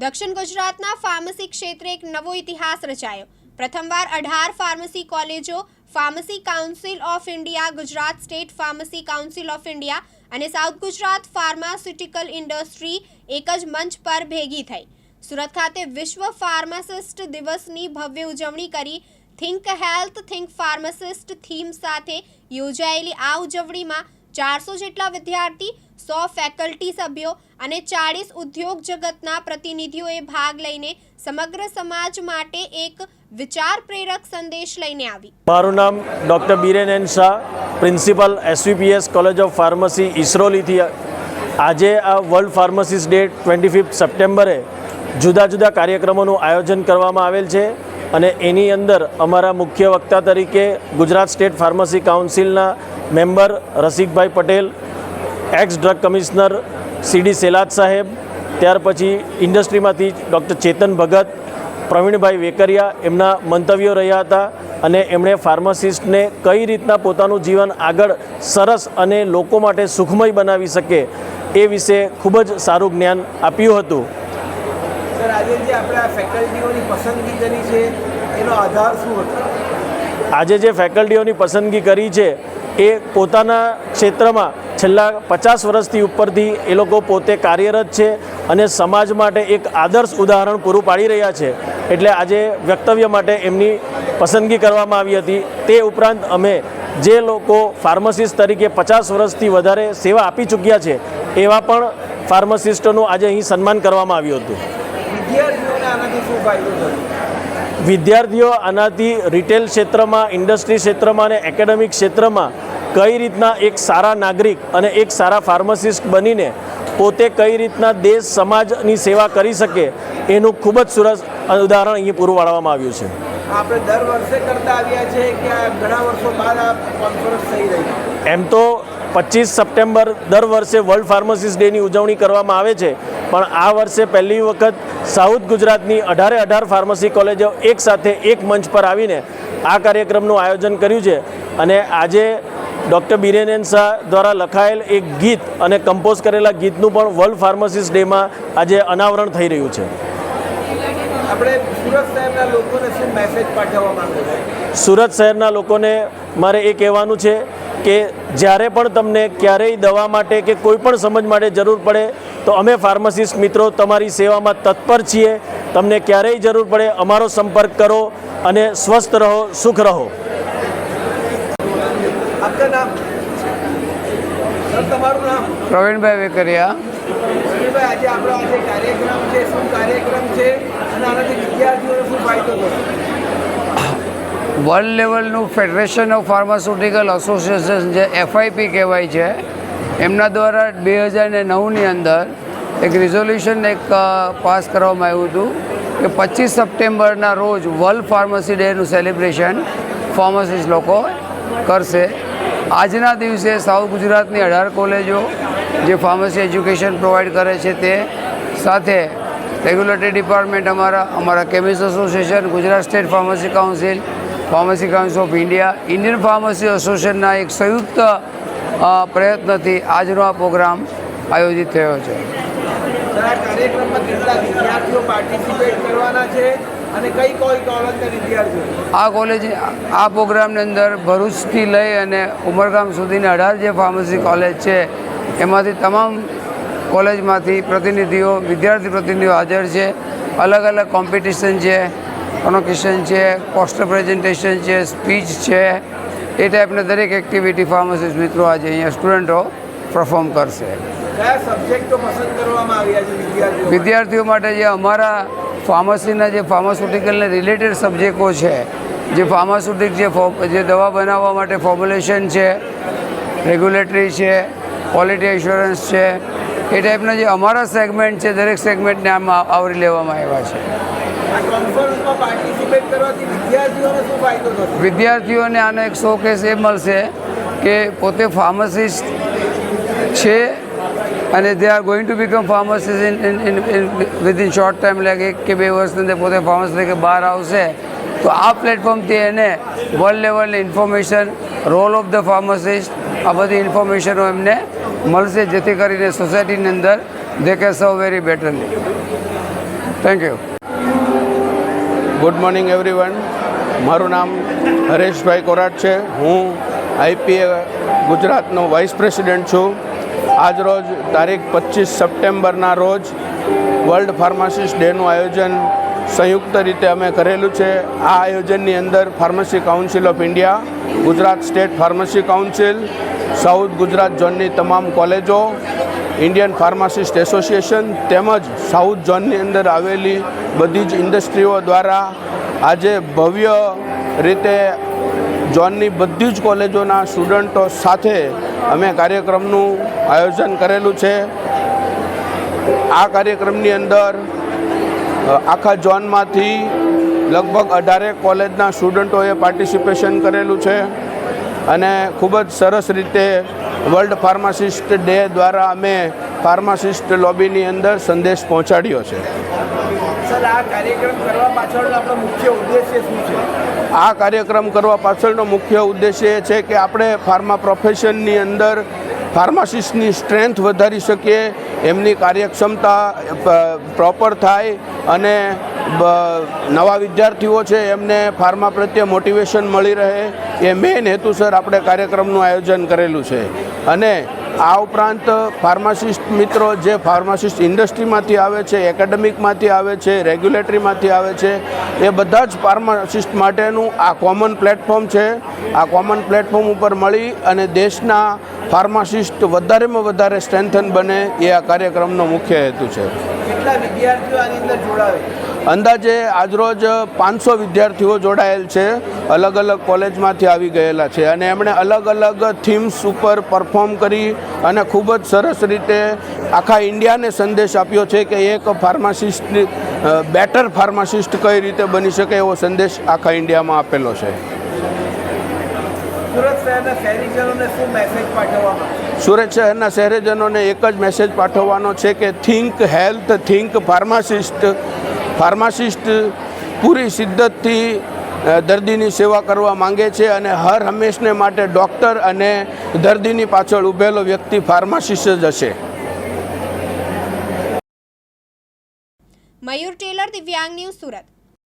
દક્ષિણ ગુજરાતના ફાર્મસી ક્ષેત્રે એક નવો ઇતિહાસ રચાયો. પ્રથમવાર અઢાર ફાર્મસી કોલેજો, pharmacy council of India, Gujarat state pharmacy council of India અને સાઉથ ગુજરાત ફાર્માસ્યુટિકલ ઇન્ડસ્ટ્રી એક જ મંચ પર ભેગી થઈ. સુરત ખાતે વિશ્વ ફાર્માસિસ્ટ દિવસની ભવ્ય ઉજવણી કરી. Think health think pharmacist theme સાથે યોજાયેલી આ ઉજવણીમાં ચારસો જેટલા વિદ્યાર્થી, સો ફેકલ્ટી સભ્યો અને ચાળીસ ઉદ્યોગ જગતના પ્રતિનિધિઓએ ભાગ લઈને સમગ્ર સમાજ માટે એક વિચાર પ્રેરક સંદેશ લઈને આવી. મારું નામ doctor Biren N Shah, principal SVPS college of pharmacy ઇસરોલીથી આજે આ world pharmacist day twenty fifth સપ્ટેમ્બરે જુદા જુદા કાર્યક્રમોનું આયોજન કરવામાં આવેલ છે અને એની અંદર અમારા મુખ્ય વક્તા તરીકે Gujarat state pharmacy કાઉન્સિલના member Rasikbhai Patel ex drug commissioner CD Selad સાહેબ ત્યાર પછી ઇન્ડસ્ટ્રીમાંથી ડૉક્ટર ચેતન ભગત પ્રવીણભાઈ વેકરિયા એમના મંતવ્યો રહ્યા હતા અને એમણે ફાર્માસિસ્ટને કઈ રીતના પોતાનું જીવન આગળ સરસ અને લોકો માટે સુખમય બનાવી શકે એ વિશે ખૂબ જ સારું જ્ઞાન આપ્યું હતું. સર આજે જે આપણે આ ફેકલ્ટીઓની પસંદગી કરી છે એનો આધાર શું હતો? આજે જે ફેકલ્ટીઓની પસંદગી કરી છે એ પોતાના ક્ષેત્રમાં છેલ્લા પચાસ વર્ષથી ઉપરથી એ લોકો પોતે કાર્યરત છે અને સમાજ માટે એક આદર્શ ઉદાહરણ પૂરું પાડી રહ્યા છે. એટલે આજે વક્તવ્ય માટે એમની પસંદગી કરવામાં આવી હતી. તે ઉપરાંત અમે જે લોકો ફાર્મસિસ્ટ તરીકે પચાસ વર્ષથી વધારે સેવા આપી ચૂક્યા છે એવા પણ ફાર્મસિસ્ટોનું આજે અહીં સન્માન કરવામાં આવ્યું હતું. વિદ્યાર્થીઓ આનાથી રિટેલ ક્ષેત્રમાં ઇન્ડસ્ટ્રી ક્ષેત્રમાં અને એકેડેમિક ક્ષેત્રમાં કઈ રીતના એક સારા નાગરિક અને એક સારા ફાર્માસિસ્ટ બનીને પોતે કઈ રીતના દેશ સમાજની સેવા કરી શકે એનું ખૂબ જ સરસ ઉદાહરણ અહીં પૂરું પાડવામાં આવ્યું છે. આપણે દર વર્ષે કરતા આવ્યા છે કે ઘણા વર્ષો બાદ આ કોન્ફરન્સ થઈ રહી એમ તો પચીસ સપ્ટેમ્બર દર વર્ષે વર્લ્ડ ફાર્મસિસ્ટ ડેની ઉજવણી કરવામાં આવે છે પણ આ વર્ષે પહેલી વખત સાઉથ ગુજરાતની અઢારે અઢાર ફાર્મસી કોલેજો એક સાથે એક મંચ પર આવીને આ કાર્યક્રમનું આયોજન કર્યું છે. અને આજે ડૉક્ટર બીરેનેન શાહ દ્વારા લખાયેલ એક ગીત અને કમ્પોઝ કરેલા ગીતનું પણ વર્લ્ડ ફાર્મસિસ્ટ ડેમાં આજે અનાવરણ થઈ રહ્યું છે. આપણે સુરત શહેરના લોકોને શું મેસેજ પાઠવવા માંગો છો? સુરત શહેરના લોકોને મારે એ કહેવાનું છે કે જ્યારે પણ તમને ક્યારેય દવા માટે કે કોઈ પણ સમજ માટે જરૂર પડે તો અમે ફાર્માસિસ્ટ મિત્રો તમારી સેવામાં તત્પર છીએ. તમને ક્યારેય જરૂર પડે અમારો સંપર્ક કરો અને સ્વસ્થ રહો સુખ રહો. આપનું નામ? સર તમારું નામ? પ્રવીણભાઈ વેકરિયા. પ્રવીણભાઈ આજે આપણો આજે કાર્યક્રમ છે શું કાર્યક્રમ છે અને આનાથી વિદ્યાર્થીઓને શું ફાયદો થશે વર્લ્ડ લેવલનું ફેડરેશન ઓફ ફાર્માસ્યુટિકલ એસોસિએશન જે એફઆઈપી કહેવાય છે એમના દ્વારા બે હજાર ને નવની અંદર એક રિઝોલ્યુશન એક પાસ કરવામાં આવ્યું હતું કે પચીસ સપ્ટેમ્બરના રોજ વર્લ્ડ ફાર્મસી ડેનું સેલિબ્રેશન ફાર્મસિસ્ટ લોકો કરશે. આજના દિવસે સાઉથ ગુજરાતની અઢાર કોલેજો જે ફાર્મસી એજ્યુકેશન પ્રોવાઈડ કરે છે તે સાથે રેગ્યુલેટરી ડિપાર્ટમેન્ટ અમારા અમારા chemist association, Gujarat state pharmacy council pharmacy council of India, Indian pharmacy એસોસિએશનના એક સંયુક્ત પ્રયત્નથી આજનો આ પ્રોગ્રામ આયોજિત થયો છે. કાર્યક્રમમાં કેટલા વિદ્યાર્થીઓ પાર્ટિસિપેટ કરવાના છે? અને કઈ કઈ કોલેજના વિદ્યાર્થીઓ? આ કોલેજ આ પ્રોગ્રામની અંદર ભરૂચથી લઈ અને ઉમરગામ સુધીની અઢાર જે ફાર્મસી કોલેજ છે એમાંથી તમામ કોલેજમાંથી પ્રતિનિધિઓ વિદ્યાર્થી પ્રતિનિધિઓ હાજર છે. અલગ અલગ કોમ્પિટિશન છે કોનોકેશન છે પોસ્ટર પ્રેઝન્ટેશન છે સ્પીચ છે. એ ટાઈપના દરેક એક્ટિવિટી ફાર્મસિસ્ટ મિત્રો આજે અહીંયા સ્ટુડન્ટો પરફોર્મ કરશે. કયા સબ્જેક્ટો પસંદ કરવામાં આવ્યા છે વિદ્યાર્થીઓ વિદ્યાર્થીઓ માટે જે અમારા ફાર્મસીના જે ફાર્માસ્યુટિકલને રિલેટેડ સબ્જેક્ટો છે જે ફાર્માસ્યુટિક જે જે દવા બનાવવા માટે ફોર્મ્યુલેશન છે રેગ્યુલેટરી છે ક્વોલિટી એશ્યોરન્સ છે એ ટાઈપના જે અમારા સેગમેન્ટ છે દરેક સેગમેન્ટને આમ આવરી લેવામાં આવ્યા છે. વિદ્યાર્થીઓને આનો એક શોકેસ એ મળશે કે પોતે ફાર્મસિસ્ટ છે અને they are going to become pharmacist in in in within short time લાગે કે બે વર્ષની અંદર પોતે ફાર્મસી તરીકે બહાર આવશે તો આ પ્લેટફોર્મથી એને વર્લ્ડ લેવલની information role of the pharmacist આ બધી ઇન્ફોર્મેશનો એમને મળશે જેથી કરીને સોસાયટીની અંદર દે કે serve very betterly thank you good morning everyone મારું નામ હરેશભાઈ કોરાટ છે. હું આઈપીએ ગુજરાતનો વાઇસ પ્રેસિડેન્ટ છું. આજરોજ તારીખ પચીસ સપ્ટેમ્બરના રોજ વર્લ્ડ ફાર્માસિસ્ટ ડેનું આયોજન સંયુક્ત રીતે અમે કરેલું છે. આ આયોજનની અંદર pharmacy council of India, Gujarat state pharmacy council, south Gujarat ઝોનની તમામ કોલેજો, ઇન્ડિયન ફાર્માસિસ્ટ એસોસિએશન તેમજ સાઉથ ઝોનની અંદર આવેલી બધી જ ઇન્ડસ્ટ્રીઓ દ્વારા આજે ભવ્ય રીતે ઝોનની બધી જ કોલેજોના સ્ટુડન્ટો સાથે અમે કાર્યક્રમનું આયોજન કરેલું છે. આ કાર્યક્રમની અંદર આખા ઝોનમાંથી લગભગ અઢારેક કોલેજના સ્ટુડન્ટોએ પાર્ટિસિપેશન કરેલું છે અને ખૂબ જ સરસ રીતે વર્લ્ડ ફાર્માસિસ્ટ ડે દ્વારા અમે ફાર્માસિસ્ટ લોબીની અંદર સંદેશ પહોંચાડ્યો છે? આ કાર્યક્રમ કરવા પાછળનો મુખ્ય ઉદ્દેશ્ય એ છે કે આપણે ફાર્મા પ્રોફેશનની અંદર ફાર્માસિસ્ટની સ્ટ્રેન્થ વધારી શકીએ, એમની કાર્યક્ષમતા પ્રોપર થાય અને નવા વિદ્યાર્થીઓ છે, એમને ફાર્મા પ્રત્યે મોટિવેશન મળી રહે. એ મેઇન હેતુસર આપણે કાર્યક્રમનું આયોજન કરેલું છે. અને આ ઉપરાંત ફાર્માસિસ્ટ મિત્રો જે ફાર્માસિસ્ટ ઇન્ડસ્ટ્રીમાંથી આવે છે, એકેડેમિકમાંથી આવે છે, રેગ્યુલેટરીમાંથી આવે છે, એ બધા જ ફાર્માસિસ્ટ માટેનું આ કોમન પ્લેટફોર્મ છે. આ કોમન પ્લેટફોર્મ ઉપર મળી અને દેશના ફાર્માસિસ્ટ વધારેમાં વધારે સ્ટ્રેન્થન બને એ આ કાર્યક્રમનો મુખ્ય હેતુ છે. કેટલા વિદ્યાર્થીઓ આની અંદર જોડાવે? અંદાજે આજરોજ પાંચસો વિદ્યાર્થીઓ જોડાયેલ છે અલગ અલગ કોલેજમાંથી આવી ગયેલા છે અને એમણે અલગ અલગ થીમ્સ ઉપર પરફોર્મ કરી અને ખૂબ જ સરસ રીતે આખા ઇન્ડિયાને સંદેશ આપ્યો છે કે એક ફાર્માસિસ્ટ બેટર ફાર્માસિસ્ટ કઈ રીતે બની શકે એવો સંદેશ આખા ઇન્ડિયામાં આપેલો છે. સુરત શહેરના શહેરીજનોને શું મેસેજ પાઠવવામાં સુરત શહેરના શહેરીજનોને એક જ મેસેજ પાઠવવાનો છે કે think health think pharmacist pharmacist પૂરી શિદ્દતથી દર્દીની સેવા કરવા માંગે છે અને હર હંમેશને માટે ડૉક્ટર અને દર્દીની પાછળ ઊભેલો વ્યક્તિ ફાર્માસિસ્ટ જ હશે. મયુર ટેલર, દિવ્યાંગ ન્યૂઝ સુરત.